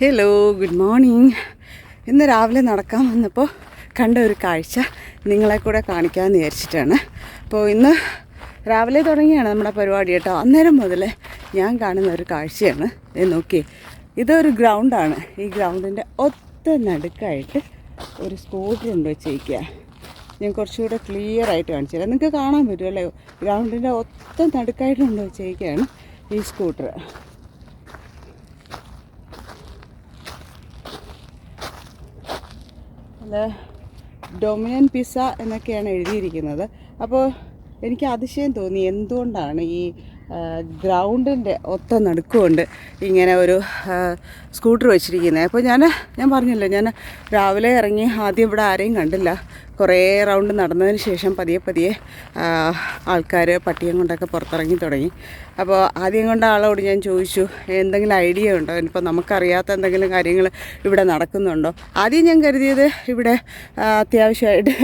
Hello good morning ഇന്ന് രാവിലെ നടക്കാൻ വന്നപ്പോൾ കണ്ട ഒരു കാഴ്ച നിങ്ങളെ കൂടെ കാണിക്കാമെന്ന് വിചാരിച്ചിട്ടാണ്. അപ്പോൾ ഇന്ന് രാവിലെ തുടങ്ങിയാണ് നമ്മുടെ പരിപാടി കേട്ടോ. അന്നേരം മുതൽ ഞാൻ കാണുന്ന ഒരു കാഴ്ചയാണ്. ഇത് നോക്കിയേ ഇതൊരു ഗ്രൗണ്ടാണ് ഈ ഗ്രൗണ്ടിന്റെ ഒത്ത നടുക്കായിട്ട് ഒരു സ്കൂട്ടർ കൊണ്ട് വെച്ചിരിക്കുക ഞാൻ കുറച്ചുകൂടെ ക്ലിയർ ആയിട്ട് കാണിച്ചു തരാം. നിങ്ങൾക്ക് കാണാൻ പറ്റുമല്ലേ ഗ്രൗണ്ടിന്റെ ഒത്ത നടുക്കായിട്ട് കൊണ്ട് വെച്ചിരിക്കുകയാണ് ഈ സ്കൂട്ടർ അത് ഡൊമിനൻ പിസ്സ എന്നൊക്കെയാണ് എഴുതിയിരിക്കുന്നത്. അപ്പോൾ എനിക്ക് അതിശയം തോന്നി. എന്തുകൊണ്ടാണ് ഈ ഗ്രൗണ്ടിന്റെ ഒത്ത നടുക്കുകൊണ്ട് ഇങ്ങനെ ഒരു സ്കൂട്ടർ വെച്ചിരിക്കുന്നത്. അപ്പോൾ ഞാൻ ഞാൻ പറഞ്ഞല്ലോ ഞാൻ രാവിലെ ഇറങ്ങി ആദ്യം ഇവിടെ ആരെയും കണ്ടില്ല. കുറേ റൗണ്ട് നടന്നതിന് ശേഷം പതിയെ പതിയെ ആൾക്കാർ പട്ടിയം കൊണ്ടൊക്കെ പുറത്തിറങ്ങി തുടങ്ങി. അപ്പോൾ ആദ്യം കൊണ്ട് ആളോട് ഞാൻ ചോദിച്ചു എന്തെങ്കിലും ഐഡിയ ഉണ്ടോ? ഇനിയിപ്പോൾ നമുക്കറിയാത്ത എന്തെങ്കിലും കാര്യങ്ങൾ ഇവിടെ നടക്കുന്നുണ്ടോ? ആദ്യം ഞാൻ കരുതിയത് ഇവിടെ അത്യാവശ്യമായിട്ട്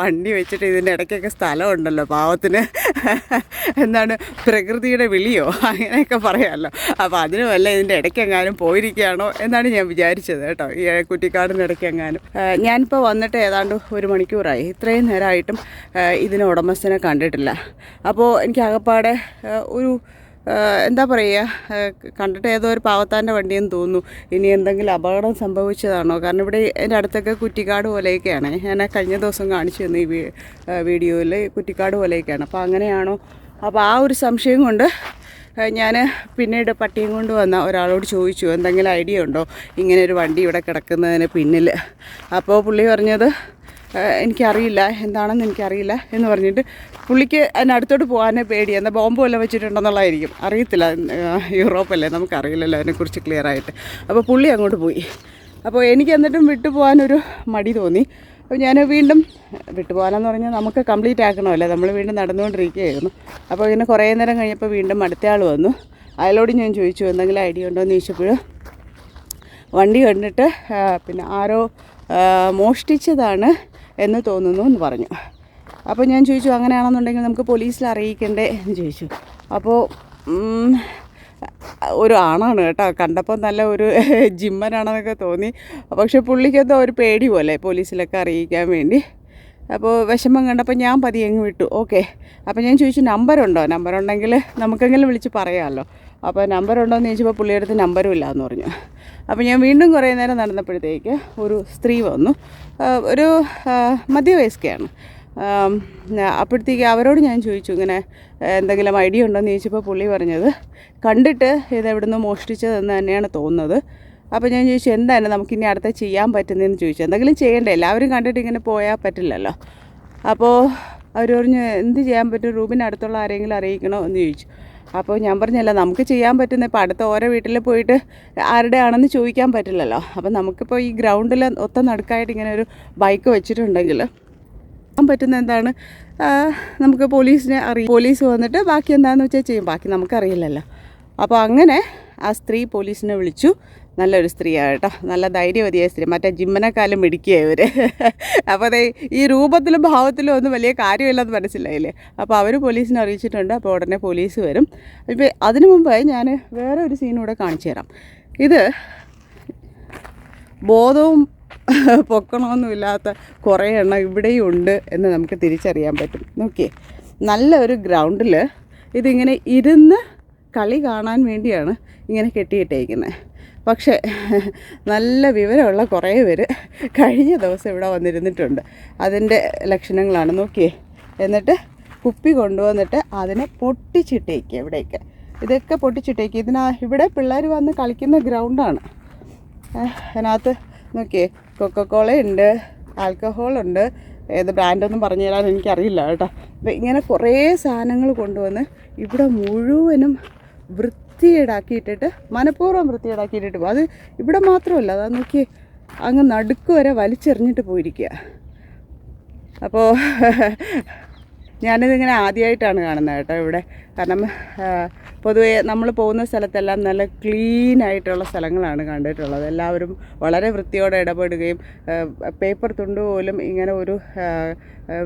വണ്ടി വെച്ചിട്ട് ഇതിന്റെ ഇടയ്ക്കൊക്കെ സ്ഥലമുണ്ടല്ലോ പാവത്തിന്. എന്താണ് പ്രകൃതിയുടെ വിളിയോ? അങ്ങനെയൊക്കെ പറയാമല്ലോ അപ്പോൾ അതിന് വല്ല ഇതിന്റെ ഇടയ്ക്കെങ്ങാനും പോയിരിക്കുകയാണോ എന്നാണ് ഞാൻ വിചാരിച്ചത് കേട്ടോ ഈ കുറ്റിക്കാടിന്റെ ഇടയ്ക്കെങ്ങാനും. ഞാനിപ്പോൾ വന്നിട്ട് ഏതാണ്ട് ഒരു മണിക്കൂറായി. ഇത്രയും നേരമായിട്ടും ഇതിനെ ഉടമസ്ഥനെ കണ്ടിട്ടില്ല. അപ്പോൾ എനിക്ക് ആകപ്പാടെ ഒരു എന്താ പറയുക കണ്ടിട്ട് ഏതോ ഒരു പാവത്താന്റെ വണ്ടിയെന്ന് തോന്നുന്നു. ഇനി എന്തെങ്കിലും അപകടം സംഭവിച്ചതാണോ? കാരണം ഇവിടെ എന്റെ അടുത്തൊക്കെ കുറ്റിക്കാട് പോലെയൊക്കെയാണ്. ഞാൻ കഴിഞ്ഞ ദിവസം കാണിച്ചു തന്നു ഈ വീഡിയോയിൽ കുറ്റിക്കാട് പോലെയൊക്കെയാണ്. അപ്പോൾ അങ്ങനെയാണോ അപ്പോൾ ആ ഒരു സംശയം കൊണ്ട് ഞാൻ പിന്നീട് പട്ടിയും കൊണ്ട് വന്ന ഒരാളോട് ചോദിച്ചു എന്തെങ്കിലും ഐഡിയ ഉണ്ടോ? ഇങ്ങനെ ഒരു വണ്ടി ഇവിടെ കിടക്കുന്നതിന് പിന്നിൽ. അപ്പോൾ പുള്ളി പറഞ്ഞത് "ഏഹ്, എനിക്കറിയില്ല. എന്താണെന്ന് എനിക്കറിയില്ല. എന്ന് പറഞ്ഞിട്ട് പുള്ളിക്ക് അതിനടുത്തോട്ട് പോകാനേ പേടി. എന്താ ബോംബ് വല്ലതും വെച്ചിട്ടുണ്ടെന്നുള്ളതായിരിക്കും. അറിയത്തില്ല. യൂറോപ്പല്ലേ നമുക്കറിയില്ലല്ലോ അതിനെക്കുറിച്ച് ക്ലിയർ ആയിട്ട് അപ്പോൾ പുള്ളി അങ്ങോട്ട് പോയി. അപ്പോൾ എനിക്ക് എന്നിട്ടും വിട്ടു പോകാനൊരു മടി തോന്നി. അപ്പോൾ ഞാൻ വീണ്ടും വിട്ടുപോകാനെന്ന് പറഞ്ഞാൽ നമുക്ക് കംപ്ലീറ്റ് ആക്കണമല്ലോ. നമ്മൾ വീണ്ടും നടന്നുകൊണ്ടിരിക്കുകയായിരുന്നു. അപ്പോൾ ഇങ്ങനെ കുറേ നേരം കഴിഞ്ഞപ്പോൾ വീണ്ടും അടുത്ത ആൾ വന്നു. അയാളോട് ഞാൻ ചോദിച്ചു എന്തെങ്കിലും ഐഡിയ ഉണ്ടോ? എന്ന് ചോദിച്ചപ്പോൾ വണ്ടി കണ്ടിട്ട് പിന്നെ ആരോ മോഷ്ടിച്ചതാണ് എന്ന് തോന്നുന്നു എന്ന് പറഞ്ഞു. അപ്പോൾ ഞാൻ ചോദിച്ചു അങ്ങനെയാണെന്നുണ്ടെങ്കിൽ നമുക്ക് പോലീസിൽ അറിയിക്കണ്ടേ? എന്ന് ചോദിച്ചു. അപ്പോൾ ഒരു ആണാണ് കേട്ടോ. കണ്ടപ്പോൾ നല്ല ഒരു ജിമ്മനാണെന്നൊക്കെ തോന്നി. പക്ഷെ പുള്ളിക്കെന്തോ ഒരു പേടി പോലെ പോലീസിലൊക്കെ അറിയിക്കാൻ വേണ്ടി. അപ്പോൾ വിഷമം കണ്ടപ്പോൾ ഞാൻ പതിയെ അങ്ങ് വിട്ടു. ഓക്കെ. അപ്പോൾ ഞാൻ ചോദിച്ചു നമ്പറുണ്ടോ? നമ്പറുണ്ടെങ്കിൽ നമുക്കെങ്കിലും വിളിച്ച് പറയാമല്ലോ. അപ്പോൾ നമ്പർ ഉണ്ടോ എന്ന് ചോദിച്ചപ്പോൾ പുള്ളിയുടെ നമ്പരും ഇല്ല എന്ന് പറഞ്ഞു. അപ്പോൾ ഞാൻ വീണ്ടും കുറേ നേരം നടന്നപ്പോഴത്തേക്ക് ഒരു സ്ത്രീ വന്നു. ഒരു മധ്യവയസ്കയാണ്. അപ്പോഴത്തേക്ക് അവരോട് ഞാൻ ചോദിച്ചു ഇങ്ങനെ എന്തെങ്കിലും ഐഡിയ ഉണ്ടോ? എന്ന് ചോദിച്ചപ്പോൾ പുള്ളി പറഞ്ഞത് കണ്ടിട്ട് ഇത് എവിടെ നിന്ന് മോഷ്ടിച്ചതെന്ന് തന്നെയാണ് തോന്നുന്നത്. അപ്പോൾ ഞാൻ ചോദിച്ചു എന്താണ് നമുക്കിനി അടുത്ത ചെയ്യാൻ പറ്റുന്നതെന്ന് ചോദിച്ചു. എന്തെങ്കിലും ചെയ്യണ്ടേ? എല്ലാവരും കണ്ടിട്ട് ഇങ്ങനെ പോയാൽ പറ്റില്ലല്ലോ. അപ്പോൾ അവർ പറഞ്ഞു എന്ത് ചെയ്യാൻ പറ്റും? റൂമിന് അടുത്തുള്ള ആരെങ്കിലും അറിയിക്കണോ? എന്ന് ചോദിച്ചു. അപ്പോൾ ഞാൻ പറഞ്ഞല്ല നമുക്ക് ചെയ്യാൻ പറ്റുന്ന ഇപ്പോൾ അടുത്ത ഓരോ വീട്ടിൽ പോയിട്ട് ആരുടെ ആണെന്ന് ചോദിക്കാൻ പറ്റില്ലല്ലോ. അപ്പോൾ നമുക്കിപ്പോൾ ഈ ഗ്രൗണ്ടിൽ ഒത്ത നടുക്കായിട്ട് ഇങ്ങനെ ഒരു ബൈക്ക് വെച്ചിട്ടുണ്ടെങ്കിൽ പറ്റുന്ന എന്താണ്? നമുക്ക് പോലീസിനെ അറിയും. പോലീസ് വന്നിട്ട് ബാക്കി എന്താണെന്ന് വെച്ചാൽ ചെയ്യും. ബാക്കി നമുക്കറിയില്ലല്ലോ. അപ്പോൾ അങ്ങനെ ആ സ്ത്രീ പോലീസിനെ വിളിച്ചു. നല്ലൊരു സ്ത്രീയാണ് കേട്ടോ. നല്ല ധൈര്യവതിയായ സ്ത്രീ. മറ്റേ ജിമ്മനെക്കാലം മിടിക്കുക ഇവർ അപ്പോൾ അതെ ഈ രൂപത്തിലും ഭാവത്തിലും ഒന്നും വലിയ കാര്യമില്ലെന്ന് മനസ്സിലായില്ലേ? അപ്പോൾ അവർ പോലീസിനെ അറിയിച്ചിട്ടുണ്ട്. അപ്പോൾ ഉടനെ പോലീസ് വരും. ഇപ്പോൾ അതിനു മുമ്പായി ഞാൻ വേറെ ഒരു സീനൂടെ കാണിച്ചു തരാം. ഇത് ബോധവും പൊക്കണമൊന്നുമില്ലാത്ത കുറേ എണ്ണം ഇവിടെയും ഉണ്ട് എന്ന് നമുക്ക് തിരിച്ചറിയാൻ പറ്റും. നോക്കിയേ നല്ല ഒരു ഗ്രൗണ്ടിൽ ഇതിങ്ങനെ ഇരുന്ന് കളി കാണാൻ വേണ്ടിയാണ് ഇങ്ങനെ കെട്ടിയിട്ടേക്കുന്നത് പക്ഷേ നല്ല വിവരമുള്ള കുറേ പേര് കഴിഞ്ഞ ദിവസം ഇവിടെ വന്നിരുന്നിട്ടുണ്ട്. അതിന്റെ ലക്ഷണങ്ങളാണ്. നോക്കിയേ എന്നിട്ട് കുപ്പി കൊണ്ടുവന്നിട്ട് അതിനെ പൊട്ടിച്ചിട്ടേക്കുക ഇവിടേക്ക്. ഇതൊക്കെ പൊട്ടിച്ചിട്ടേക്കുക ഇതിനാ ഇവിടെ പിള്ളേർ വന്ന് കളിക്കുന്ന ഗ്രൗണ്ടാണ്. അതിനകത്ത് നോക്കിയേ കൊക്കക്കോള ഉണ്ട് ആൽക്കഹോൾ ഉണ്ട്. ഏത് ബ്രാൻഡൊന്നും പറഞ്ഞു തരാൻ എനിക്കറിയില്ല കേട്ടോ. അപ്പം ഇങ്ങനെ കുറേ സാധനങ്ങൾ കൊണ്ടുവന്ന് ഇവിടെ മുഴുവനും വൃത്തിയേടാക്കിയിട്ടിട്ട് മനഃപൂർവം വൃത്തിയേടാക്കിയിട്ടിട്ട് പോകും അത് ഇവിടെ മാത്രമല്ല അതാ നോക്കിയേ അങ്ങ് നടുക്ക് വരെ വലിച്ചെറിഞ്ഞിട്ട് പോയിരിക്കുക. അപ്പോൾ ഞാനിതിങ്ങനെ ആദ്യമായിട്ടാണ് കാണുന്നത് കേട്ടോ ഇവിടെ. കാരണം പൊതുവേ നമ്മൾ പോകുന്ന സ്ഥലത്തെല്ലാം നല്ല ക്ലീൻ ആയിട്ടുള്ള സ്ഥലങ്ങളാണ് കണ്ടിട്ടുള്ളത്. എല്ലാവരും വളരെ വൃത്തിയോടെ ഇടപെടുകയും പേപ്പർ തുണ്ട് പോലും ഇങ്ങനെ ഒരു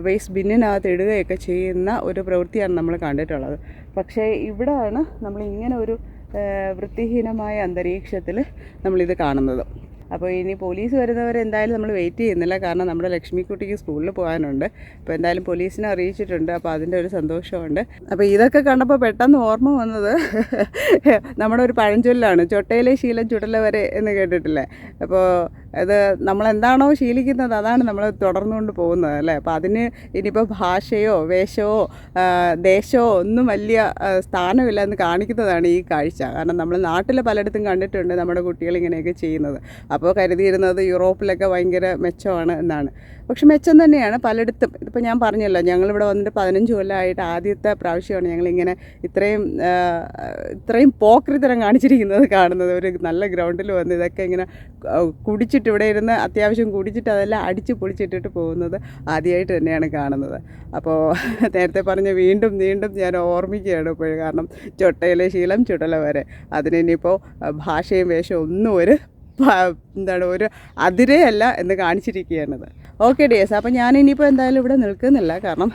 വേസ്റ്റ് ബിന്നിനകത്ത് ഇടുകയൊക്കെ ചെയ്യുന്ന ഒരു പ്രവൃത്തിയാണ് നമ്മൾ കണ്ടിട്ടുള്ളത്. പക്ഷേ ഇവിടെയാണ് നമ്മൾ ഇങ്ങനെ ഒരു വൃത്തിഹീനമായ അന്തരീക്ഷത്തിൽ നമ്മളിത് കാണുന്നത്. അപ്പോൾ ഇനി പോലീസ് വരുന്നവരെ എന്തായാലും നമ്മൾ വെയിറ്റ് ചെയ്യുന്നില്ല. കാരണം നമ്മുടെ ലക്ഷ്മിക്കുട്ടിക്ക് സ്കൂളിൽ പോകാനുണ്ട്. അപ്പോൾ എന്തായാലും പോലീസിനെ അറിയിച്ചിട്ടുണ്ട്. അപ്പോൾ അതിന്റെ ഒരു സന്തോഷമുണ്ട്. അപ്പോൾ ഇതൊക്കെ കണ്ടപ്പോൾ പെട്ടെന്ന് ഓർമ്മ വന്നത് നമ്മുടെ ഒരു പഴഞ്ചൊല്ലാണ് ചൊട്ടയിലെ ശീലം ചുടല വരെ എന്ന് കേട്ടിട്ടില്ലേ? അപ്പോൾ അത് നമ്മളെന്താണോ ശീലിക്കുന്നത് അതാണ് നമ്മൾ തുടർന്നുകൊണ്ട് പോകുന്നത് അല്ലേ? അപ്പോൾ അതിന് ഇനിയിപ്പോൾ ഭാഷയോ വേഷമോ ദേശമോ ഒന്നും വലിയ സ്ഥാനമില്ല എന്ന് കാണിക്കുന്നതാണ് ഈ കാഴ്ച. കാരണം നമ്മൾ നാട്ടിൽ പലയിടത്തും കണ്ടിട്ടുണ്ട് നമ്മുടെ കുട്ടികൾ ഇങ്ങനെയൊക്കെ ചെയ്യുന്നത്. അപ്പോൾ കരുതിയിരുന്നത് യൂറോപ്പിലൊക്കെ ഭയങ്കര മെച്ചമാണ് എന്നാണ്. പക്ഷെ മെച്ചം തന്നെയാണ് പലയിടത്തും. ഇതിപ്പോൾ ഞാൻ പറഞ്ഞല്ലോ ഞങ്ങളിവിടെ വന്നിട്ട് പതിനഞ്ച് കൊല്ലമായിട്ട് ആദ്യത്തെ പ്രാവശ്യമാണ് ഞങ്ങളിങ്ങനെ ഇത്രയും ഇത്രയും പോക്രിത്തരം കാണിച്ചിരിക്കുന്നത് കാണുന്നത്. ഒരു നല്ല ഗ്രൗണ്ടിൽ വന്ന് ഇതൊക്കെ ഇങ്ങനെ ആ, കുടിച്ചിട്ട് ഇവിടെ ഇരുന്ന് അത്യാവശ്യം കുടിച്ചിട്ട് അതെല്ലാം അടിച്ച് പൊളിച്ചിട്ടിട്ട് പോകുന്നത് ആദ്യമായിട്ട് തന്നെയാണ് കാണുന്നത്. അപ്പോൾ നേരത്തെ പറഞ്ഞ വീണ്ടും വീണ്ടും ഞാൻ ഓർമ്മിക്കുകയാണ് ഇപ്പോഴും. കാരണം ചൊട്ടയിലെ ശീലം ചുടല വരെ. അതിന് ഇനിയിപ്പോൾ ഭാഷയും വേഷവും ഒന്നും ഒരു എന്താണ് ഒരു അതിരയല്ല എന്ന് കാണിച്ചിരിക്കുകയാണത്. ഓക്കെ ഡിയേഴ്സ് അപ്പോൾ ഞാൻ ഇനിയിപ്പോൾ എന്തായാലും ഇവിടെ നിൽക്കുന്നില്ല. കാരണം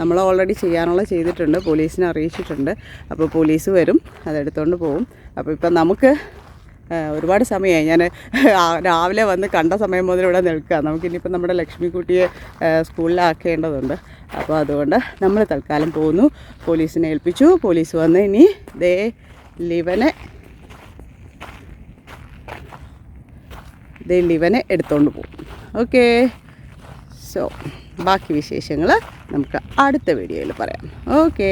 നമ്മൾ ഓൾറെഡി ചെയ്യാനുള്ള ചെയ്തിട്ടുണ്ട്. പോലീസിനെ അറിയിച്ചിട്ടുണ്ട്. അപ്പോൾ പോലീസ് വരും. അതെടുത്തുകൊണ്ട് പോകും അപ്പോൾ ഇപ്പം നമുക്ക് ഒരുപാട് സമയമായി ഞാൻ രാവിലെ വന്ന് കണ്ട സമയം മുതൽ ഇവിടെ നിൽക്കുക. നമുക്കിനിയിപ്പോൾ നമ്മുടെ ലക്ഷ്മിക്കുട്ടിയെ സ്കൂളിലാക്കേണ്ടതുണ്ട്. അപ്പോൾ അതുകൊണ്ട് നമ്മൾ തൽക്കാലം പോന്നു. പോലീസിനെ ഏൽപ്പിച്ചു. പോലീസ് വന്ന് ഇനി ദേ ലിവനെ ദേ ലിവനെ എടുത്തുകൊണ്ട് പോകും. ഓക്കെ? സോ ബാക്കി വിശേഷങ്ങൾ നമുക്ക് അടുത്ത വീഡിയോയിൽ പറയാം. ഓക്കേ?